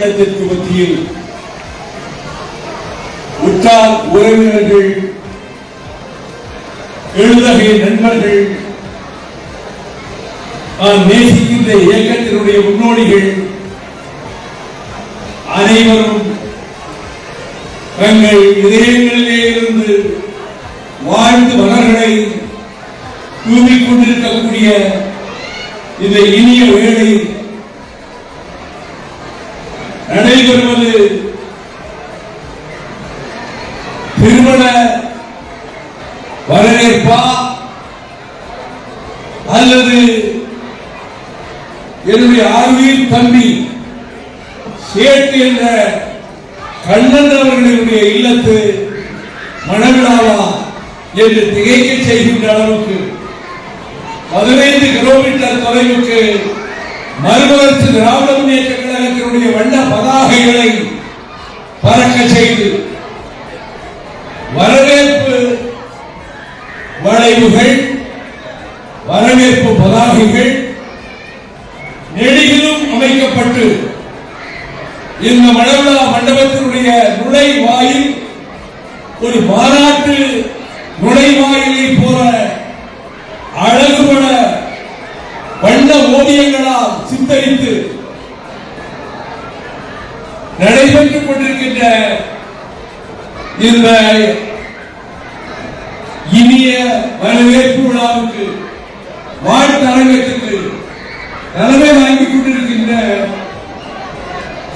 வெள்ளத்திற்கு மத்தியில் உற்றார் உறவினர்கள் எழுதகை நண்பர்கள் நான் நேசிக்கின்ற இயக்கத்தினுடைய முன்னோடிகள் அனைவரும் தங்கள் இதயங்களிலே இருந்து வாழ்ந்து மலர்களை தூவிக் கொண்டிருக்கக்கூடிய இந்த இனிய வேலை நடைபெறுவது திருமண வரவேற்பா அல்லது என்னுடைய ஆர்வியின் தம்பி சேட்டு என்ற கண்ணன் அவர்களுடைய இல்லத்து மணவிழாவா என்று திகைக்க செய்கின்ற அளவுக்கு பதினைந்து கிலோமீட்டர் தொலைவுக்கு மறுமலர்ச்சி திராவிட முன்னேற்ற கழகத்தினுடைய வண்ண பதாகைகளை பறக்க செய்து வரவேற்பு வளைவுகள் வரவேற்பு பதாகைகள் நெடுகிலும் அமைக்கப்பட்டு இந்த மழவிழா மண்டபத்தினுடைய நுழைவாயில் ஒரு மாநாட்டு நுழைவாயிலை போல அழகுபட வண்ண ஓவியங்களால் சித்தரித்து நடைபெற்றுக் கொண்டிருக்கின்ற இந்த இனிய வரவேற்பு விழாவுக்கு வாழ்த்தரங்கத்துக்கு தலைமை வாங்கிக் கொண்டிருக்கின்ற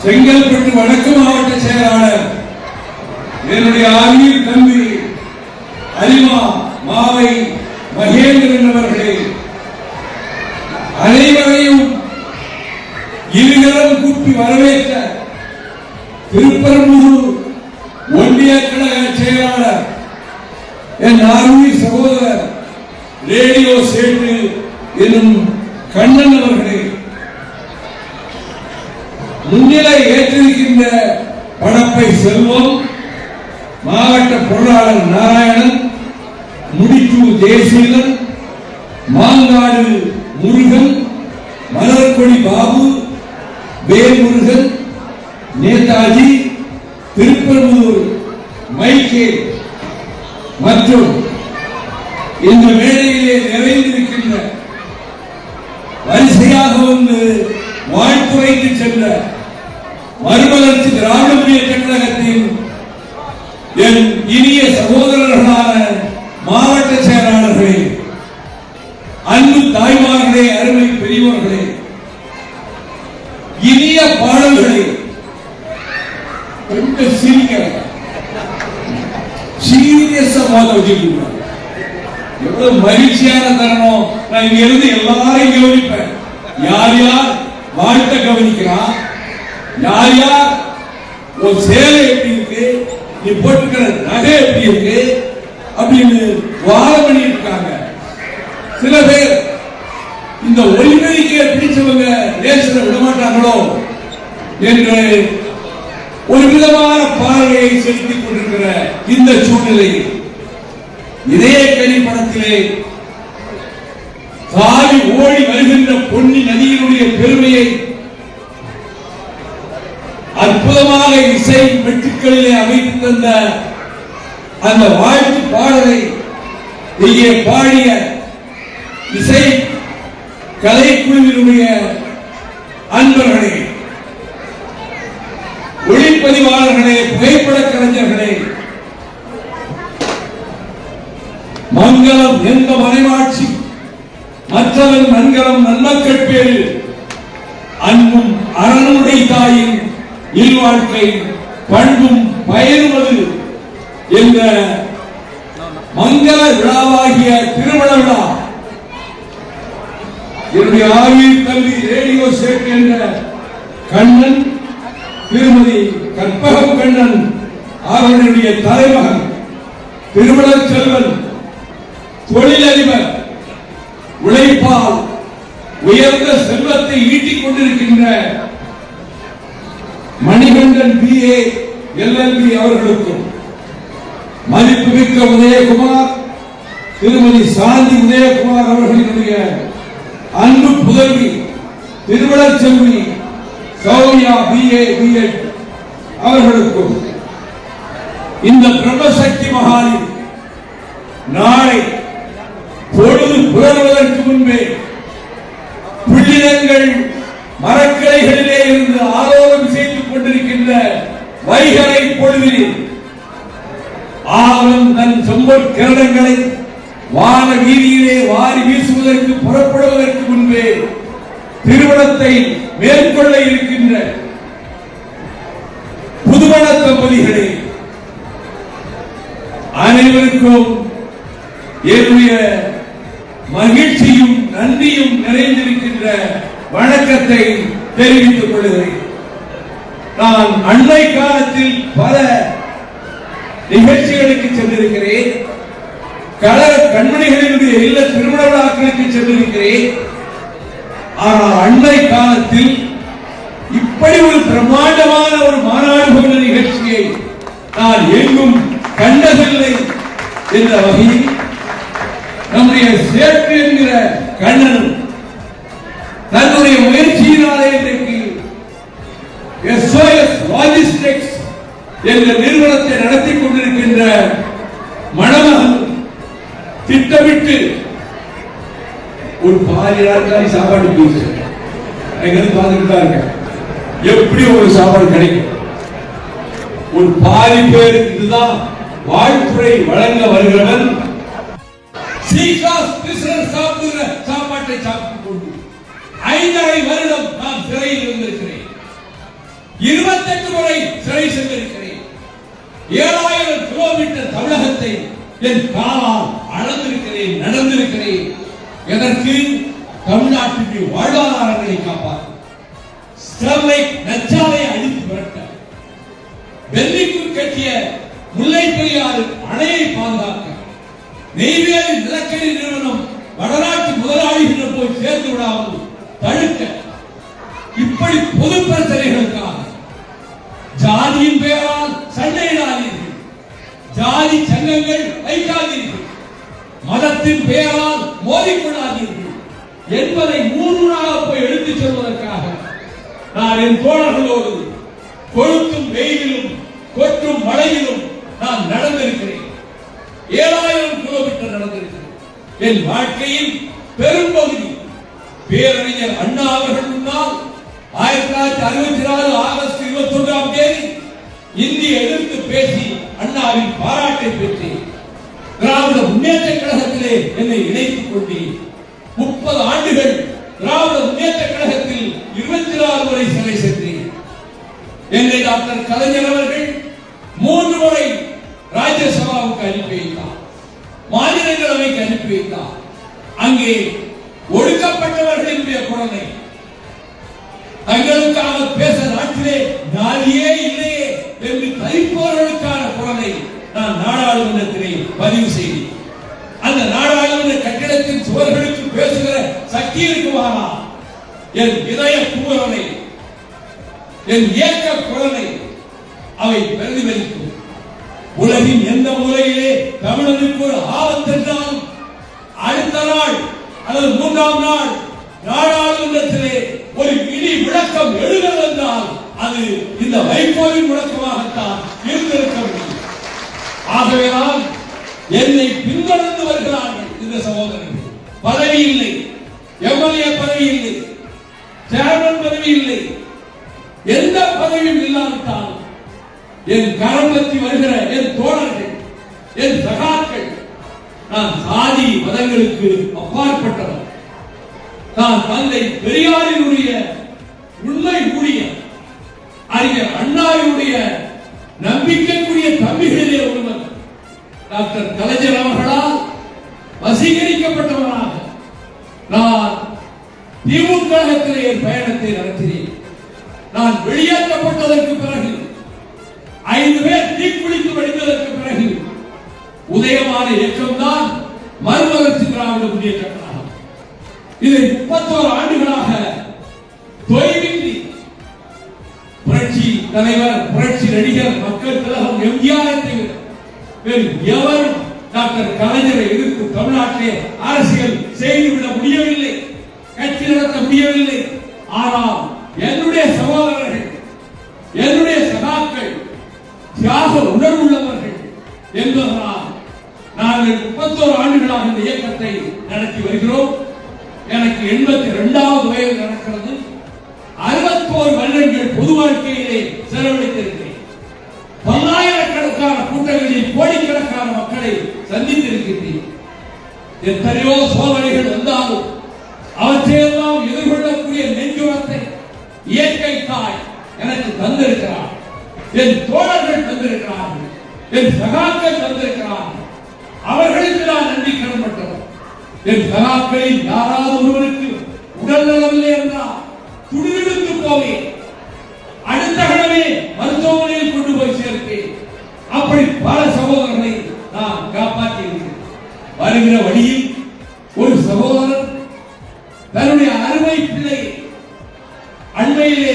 செங்கல்பட்டு வடக்கு மாவட்ட செயலாளர் என்னுடைய ஆவியில் தம்பி அரிமா மாவை மகேந்திரன் அவர்களே. அனைவரையும் இருகரம் கூப்பி வரவேற்ற திருப்பரம்பூர் ஒன்றிய கழக செயலாளர் என் அருமை சகோதரர் ரேடியோ சேட்டு என்னும் கண்ணன் அவர்களே முன்னிலை ஏற்றிருக்கின்ற படப்பை செல்வம். மாவட்ட பொருளாளர் நாராயணன் முடிச்சூர் ஜெயசீலன் மாங்காடு முருகன் மலர்கொடி பாபு வேல்முருகன் நேதாஜி திருப்பரூர் மைக்கேல் மற்றும் இந்த மேடையிலே மகிழ்ச்சியான தருணம். நான் இங்க இருந்து எல்லாரையும் கவனிப்பேன். யார் யார் வாழ்த்த கவனிக்கிறான் யார் யார் ஒரு சேலை எப்படி இருக்கு? நீ போட்டுக்கிற நகை எப்படி இருக்கு? அப்படின்னு வாரம் பண்ணிட்டு இருக்காங்க சில பேர் இந்த ஒளிபெருக்கிய பிடிச்சவங்க தேசத்தை விட மாட்டாங்களோ என்று ஒரு விதமான பார்வையை செலுத்திக் கொண்டிருக்கிற இந்த சூழ்நிலையில் இதய கனி படத்திலே ஓடி வருகின்ற பொன்னி நதியினுடைய பெருமையை அற்புதமாக இசை மெட்டுக்களிலே அமைத்து தந்த அந்த வாழ்த்து பாடலை இங்கே பாடிய இசை கலைக்குழுவினுடைய அன்பர்களே ஒளிப்பதிவாளர்களே புகைப்பட கலைஞர்களே மங்களம் எந்த மறைவாட்சி மற்றவன் மண்களம் நல்ல பேரில் அன்பும் அரணுடைய தாயின் இல்வாழ்க்கை பண்பும் பயனுவது என்ற மங்கள விழாவாகிய திருமண விழா. என்னுடைய ஆவியில் கல்வி ரேடியோ சேட் என்ற கண்ணன் திருமதி கற்பகம் கண்ணன் அவர்களுடைய தலைமகன் திருமண செல்வன் தொழிலதிபர் உழைப்பால் உயர்ந்த செல்வத்தை ஈட்டிக் கொண்டிருக்கின்ற மணிகண்டன் பி ஏ எல்எல்பி அவர்களுக்கும் மதிப்புமிக்க உதயகுமார் திருமதி சாந்தி உதயகுமார் அவர்களினுடைய அன்பு புதல்வி Thiruvallachelvi Sowmiya B A B அவர்களுக்கும் இந்த பிரபசக்தி மகாலில் நாளை பொழுது புலர்வதற்கு முன்பே புள்ளினங்கள் மரக்கிளைகளிலே இருந்து ஆரோலம் செய்து கொண்டிருக்கின்ற வைகரை பொழுதில் ஆவலம் தன் செம்பொற் கிரணங்களை வான வீதியிலே வாரி வீசுவதற்கு புறப்படுவதற்கு முன்பே திருமணத்தை மேற்கொள்ள இருக்கின்ற புதுமண தம்பதிகளே அனைவருக்கும் என்னுடைய வணக்கத்தை தெரிவித்துக் கொள்கிறேன். நான் அண்மை காலத்தில் பல நிகழ்ச்சிகளுக்கு சென்றிருக்கிறேன். கலர கண்மணிகளினுடைய இல்ல திருமண விழாக்களுக்கு சென்றிருக்கிறேன். ஆனால் அண்மை காலத்தில் இப்படி ஒரு பிரம்மாண்டமான ஒரு மாநாடு போன்ற நிகழ்ச்சியை நான் எங்கும் கண்டதில்லை என்ற வகையில் நம்முடைய சேட்டு என்கிற கண்ணன் ஒரு பாதி நாட்காலி சாப்பாடு போயிடுச்சு எங்களுக்கு பார்த்துட்டு தான் இருக்கேன் எப்படி ஒரு சாப்பாடு கிடைக்கும்? ஒரு பாதி பேர் இதுதான் வாழ்த்துறை வழங்க வருகிறவன். சாப்பிடுகிற சாப்பாட்டை சாப்பிட்டுக் கொண்டு ஐந்தரை வருடம் நான் சிறையில் இருந்திருக்கிறேன். இருபத்தெட்டு முறை சிறை சென்றிருக்கிறேன். ஏழாயிரம் கிலோமீட்டர் தமிழகத்தை என் காலால் அளந்திருக்கிறேன் நடந்திருக்கிறேன். எதற்கு? தமிழ்நாட்டுக்கு வாழ்வாதாரங்களை காப்பாற்ற. நச்சாலை அழித்து விரட்ட. வெள்ளிக்கு கட்டிய முல்லை பெரியாறு அணையை பாதுகாக்க. நெய்வேலி நிலக்கரி நிறுவனம் வடநாட்டு முதலாளிகளிடம் போய் சேர்ந்து விடாமல் தடுக்க. இப்படி பொது பிரச்சனைகளுக்காக ஜாதியின் பெயரால் சண்டையிடாதீர்கள் ஜாதி சங்கங்கள் வைக்காதீர்கள். மதத்தின் பெயரால் மோதிக்கொள்ள என்பதை மூன்றாக போய் எடுத்துச் சொல்வதற்காக நான் என் தோழர்களோடு கொழுத்தும் வெயிலிலும் கொற்றும் மழையிலும் நான் நடந்திருக்கிறேன். ஏழாயிரம் கிலோமீட்டர் நடந்திருக்கிறேன். என் வாழ்க்கையில் பெரும்பகுதி பேரறிஞர் அண்ணா அவர்கள் முன்னால் ஆயிரத்தி தொள்ளாயிரத்தி அறுபத்தி நாலு ஆகஸ்ட் இருபத்தி ஒன்றாம் தேதி இந்திய எதிர்த்து பேசி அண்ணாவின் பாராட்டை பெற்று திராவிட முன்னேற்ற கழகத்திலே என்னை இணைத்துக் கொண்டேன். முப்பது ஆண்டுகள் திராவிட முன்னேற்ற கழகத்தில் இருபத்தி நாலு முறை சிறை சென்றேன். என்னை டாக்டர் கலைஞர் அவர்கள் மூன்று முறை ராஜ்யசபாவுக்கு அனுப்பி வைத்தார். மாநிலங்களவைக்கு அனுப்பி வைத்தார். அங்கே ஒடுக்கப்பட்டவர்களினுடைய குரலை தங்களுக்காக பேச நாட்டிலே நாளியே இல்லையே என்று தரிப்பவர்களுக்கான குரலை நான் நாடாளுமன்றத்திலே பதிவு செய்தேன். அந்த நாடாளு என் இதய குரலை என் இயக்க குரலை அவை பிரதிபலிக்கும் உலகின் எந்த மூலையிலே தமிழனுக்கு ஒரு ஆபத்தென்றால் அடுத்த நாள் அல்லது மூன்றாம் நாள் நாடாளுமன்றத்திலே ஒரு இடி விளக்கம் எழுதல் என்றால் அது இந்த வைகோவின் முழக்கமாகத்தான் இருந்திருக்க முடியும். ஆகவேதான் என்னை பின்தொடர்ந்து வருகிறார்கள் இந்த சகோதரர்கள். பதவி என் கரம் பற்றி வருகிற என் தோழர்கள் என் சகாக்கள் நான் சாதி மதங்களுக்கு அப்பாற்பட்டவன் நான் தந்தை பெரியாரினுடைய உண்மை ஊழியர் அறிஞர் அண்ணாவினுடைய நம்பிக்கைக்குரிய தம்பிகளிலே ஒருவர். டாக்டர் கலைஞர் அவர்களால் வசீகரிக்கப்பட்டவனாக நான் திமுகத்திலே என் பயணத்தை நடத்தினேன். நான் வெளியே உதயமான இயக்கம் தான் மறுமலர்ச்சி திராவிட முன்னேற்ற கழகம் இது முப்பத்தோரு ஆண்டுகளாக தொய்வின்றி புரட்சி தலைவர் புரட்சி நடிகர் மக்கள் கழகம் எம்ஜிஆரை தவிர வேறு எவரும் டாக்டர் கலைஞரை எதிர்த்து தமிழ்நாட்டிலே அரசியல் செய்துவிட முடியவில்லை கட்சி நடத்த முடியவில்லை. ஆனால் என்னுடைய சகோதரர்கள் என்னுடைய சகாக்கள் தியாக உணர்வுள்ளவர்கள் என்பதனால் முப்பத்தோரு ஆண்டுகளாக இந்த இயக்கத்தை நடத்தி வருகிறோம். எனக்கு எண்பத்தி இரண்டாவது வயது நடக்கிறது. அறுபத்தோரு வருடங்கள் பொது வாழ்க்கையிலே செலவழித்திருக்கிறேன். பல்லாயிரக்கணக்கான கூட்டங்களில் கோடிக்கணக்கான மக்களை சந்தித்திருக்கின்றேன். எத்தனையோ சோதனைகள் வந்தாலும் அவற்றையெல்லாம் எதிர்கொள்ளக்கூடிய நெஞ்சுரத்தை இயற்கை தாய் எனக்கு தந்திருக்கிறார். என் தோழர்கள் தந்திருக்கிறார்கள். என் சகாக்கள் தந்திருக்கிறார்கள். அவர்களுக்கு நான் நன்றி கடன்பட்டவர் என் சகாக்களில் யாராவது ஒருவருக்கு உடல் நலமில்லை என்றால் துடிதுடித்து போவேன். அடுத்த கணமே மருத்துவமனையில் கொண்டு போய் சேர்த்தேன் அப்படி பல சகோதரர்களை நான் காப்பாற்றி இருக்கிறேன் வருகிற வழியில் ஒரு சகோதரர் தன்னுடைய அருமை பிள்ளை அண்மையிலே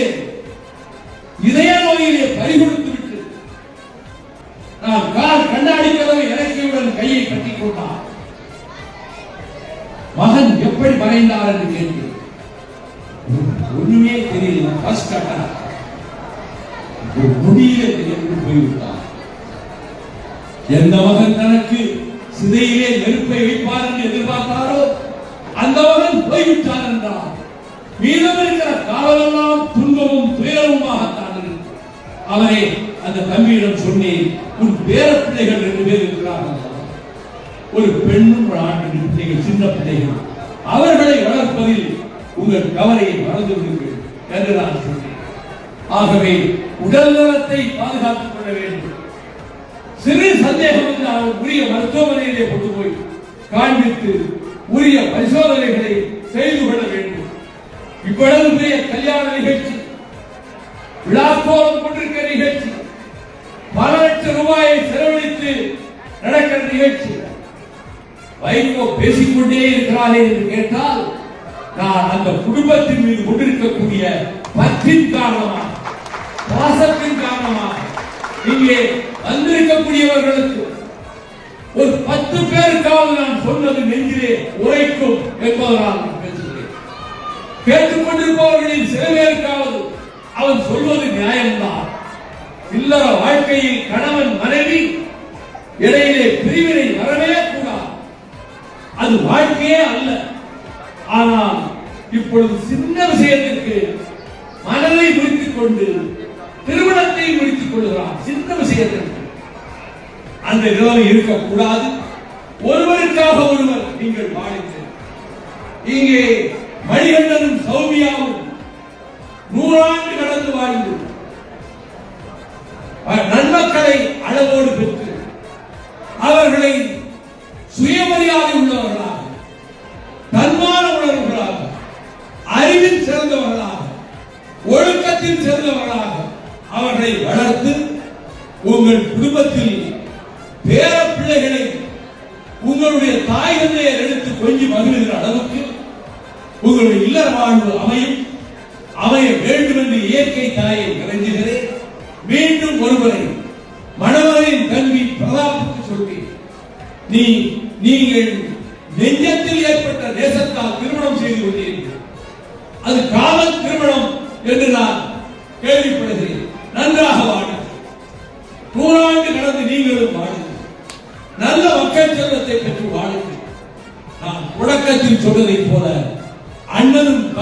மகன் என்றால் மீதம் இருக்கிற காலமெல்லாம் துன்பமும் துயரமுமாகத்தான் இருக்கு அவரை அந்த தம்பியிடம் சொன்னேன் உன் பேர பிள்ளைகள் ரெண்டு பேர் இருக்கிறார்கள். ஒரு பெண்ணும் ஒரு ஆண் பிள்ளைகள் சின்ன பிள்ளைகள். அவர்களை வளர்ப்பதில் உங்கள் கவலையை மறந்து விடுங்கள் என்று நான் சொன்னேன். ஆகவே உடல் நலத்தை பாதுகாத்துக் கொள்ள வேண்டும். சிறு சந்தேகம் இருந்தால் உரிய மருத்துவமனையிலே கொண்டு போய் காண்பித்து உரிய பரிசோதனைகளை செய்து கொள்ள வேண்டும். இவ்வளவு பெரிய கல்யாண நிகழ்ச்சி விழாக்கோலம் கொண்டிருக்கிற நிகழ்ச்சி பல லட்சம் ரூபாயை செலவழித்து நடக்கிற நிகழ்ச்சி. வைகோ பேசிக்கொண்டே இருக்கிறாரே என்று கேட்டால் நான் அந்த குடும்பத்தின் மீது கொண்டிருக்கக்கூடிய பற்றின் காரணமாக பாசத்தின் காரணமாக இங்கே வந்திருக்கக்கூடியவர்களுக்கு ஒரு பத்து பேருக்காவது நான் சொன்னது நெஞ்சிலே உரைக்கும் என்பதனால் கேட்டுக்கொண்டிருப்பவர்களில் சில பேருக்காவது அவன் சொல்வது நியாயம்தான். இல்லற வாழ்க்கையில் கணவன் மனைவி இடையிலே பிரிவினை வரவே கூடாது. அது வாழ்க்கையே அல்ல. ஆனால் இப்பொழுது சின்ன விஷயத்திற்கு மனதை முடித்துக் கொண்டு திருமணத்தை முடித்துக் கொள்கிறான் சின்ன விஷயத்திற்கு. அந்த நிலைமை இருக்கக்கூடாது. ஒருவருக்காக ஒருவர் நீங்கள் வாழுங்கள். இங்கே மணிகண்டனும் சௌமியாவும் நூறாண்டு கடந்து வாழ்ந்து நன்மக்களை அளவோடு பெற்று அவர்களை சுயமரியாதை உள்ளவர்களாக தன்மான உணர்வுகளாக அறிவில் சிறந்தவர்களாக ஒழுக்கத்தில் சிறந்தவர்களாக அவர்களை வளர்த்து உங்கள் குடும்பத்தில் பேர பிள்ளைகளை உங்களுடைய தாய் தந்தையர் எடுத்து கொஞ்சி மகிழ்கிற அளவுக்கு உங்களுடைய இல்லற வாழ்வு அமையும். அமைய வேண்டும் என்று இயற்கை தாயை இறங்குகிறேன் மீண்டும் ஒருவரை மணவரின் கல்வி பிரதாப்புக்கு சொல்லி நீ நீங்கள் நெஞ்சத்தில் ஏற்பட்ட தேசத்தால் திருமணம் செய்து கொண்டீர்கள். அது காதல் திருமணம் என்று நான் கேள்விப்படுகிறேன். நன்றாக வாழும் நூறாண்டு கடந்து நீங்களும் வாழுங்கள். நல்ல மக்கள் செல்வத்தை பெற்று வாழுங்கள். நான் தொடக்கத்தில் சொன்னதைப் போல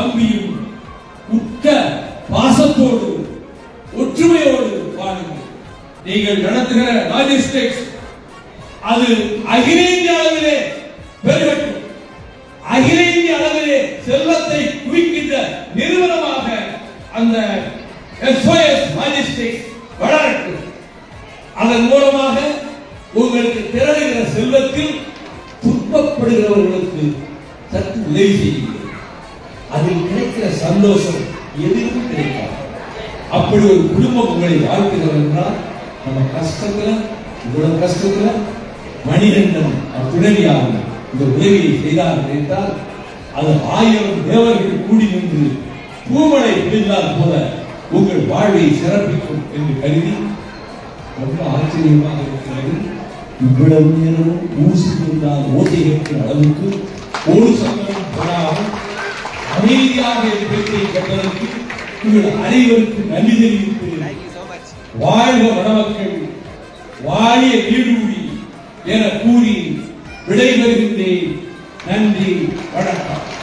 நம்பியும் உட்க பாசத்தோடு ஒற்றுமையோடு வாழுங்கள் நீங்கள் நடத்துகிற லாஜிஸ்டிக்ஸ் அது அகில இந்திய அளவிலே பெருகட்டும். அகில இந்திய அளவிலே செல்வத்தை குவிக்கின்ற நிறுவனமாக அந்த எஸ்ஓஎஸ் லாஜிஸ்டிக்ஸ் வளரட்டும். அதன் மூலமாக உங்களுக்கு திரளுகிற செல்வத்தில் துன்பப்படுகிறவர்களுக்கு சற்று உதவி செய்யும் அதில் கிடைக்கிற சந்தோஷம் எதிலும் கிடைக்காது. அப்படி ஒரு குடும்பம் உங்களை வாழ்த்துகிறது என்றால் நம்ம கஷ்டத்துல இவ்வளவு கஷ்டத்துல மணிகண்டன் அவர் துணைவியாக இந்த உதவியை செய்தார் நினைத்தால் அது ஆயிரம் தேவர்கள் கூடி நின்று பூமலை பிடிந்தால் போல உங்கள் வாழ்வை சிறப்பிக்கும் என்று கருதி ரொம்ப ஆச்சரியமாக இருக்கிறது. இவ்வளவு நேரமும் ஊசி இருந்தால் ஓசை அளவுக்கு ஒரு சங்கடம் போடாமல் அமைதியாக இந்த பேச்சை கேட்டதற்கு உங்கள் அனைவருக்கும் நன்றி தெரிவிக்கிறேன். வாழ்க வடமக்கள் வாழிய நீடூழி என கூறி விடைபெறுகின்றேன். நன்றி வணக்கம்.